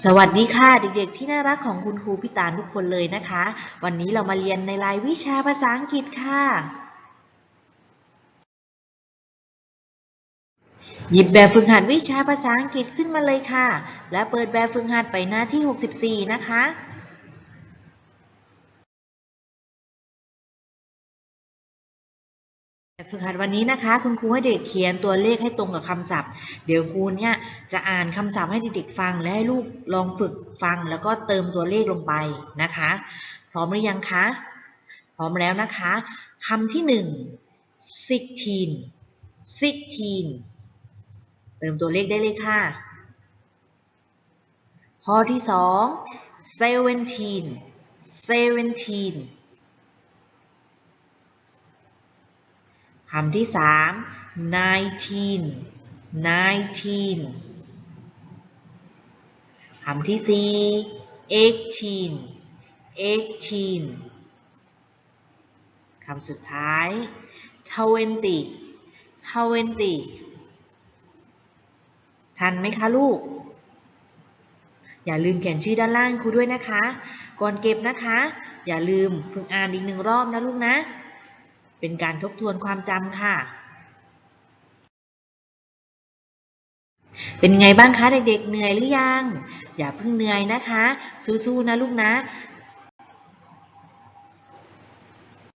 สวัสดีค่ะเด็กๆ ที่น่ารักของคุณครูพี่ตาลทุกคนเลยนะคะ วันนี้เรามาเรียนในรายวิชาภาษาอังกฤษค่ะ หยิบแบบฝึกหัดวิชาภาษาอังกฤษขึ้นมาเลยค่ะ และเปิดแบบฝึกหัดไปหน้าที่ 64 นะคะ แบบฝึกหัดวันนี้นะคะ คุณครูให้เด็กเขียนตัวเลขให้ตรงกับคำศัพท์ เดี๋ยวครูเนี่ยจะอ่านคำศัพท์ให้เด็กๆฟังและให้ลูกลองฝึกฟัง แล้วก็เติมตัวเลขลงไปนะคะ พร้อมหรือยังคะ พร้อมแล้วนะคะคำที่หนึ่ง sixteen sixteen เติมตัวเลขได้เลยค่ะ ข้อที่สอง seventeen seventeen คำที่สาม nineteen nineteen คำที่สี่ eighteen eighteen คำสุดท้าย twenty twenty ทันไหมคะลูก อย่าลืมเขียนชื่อด้านล่างครูด้วยนะคะ ก่อนเก็บนะคะ อย่าลืมฝึกอ่านอีกหนึ่งรอบนะลูกนะ เป็นการทบทวนความจำค่ะ เป็นไงบ้างคะเด็กๆ เหนื่อยหรือยัง อย่าเพิ่งเหนื่อยนะคะ สู้ๆนะลูกนะ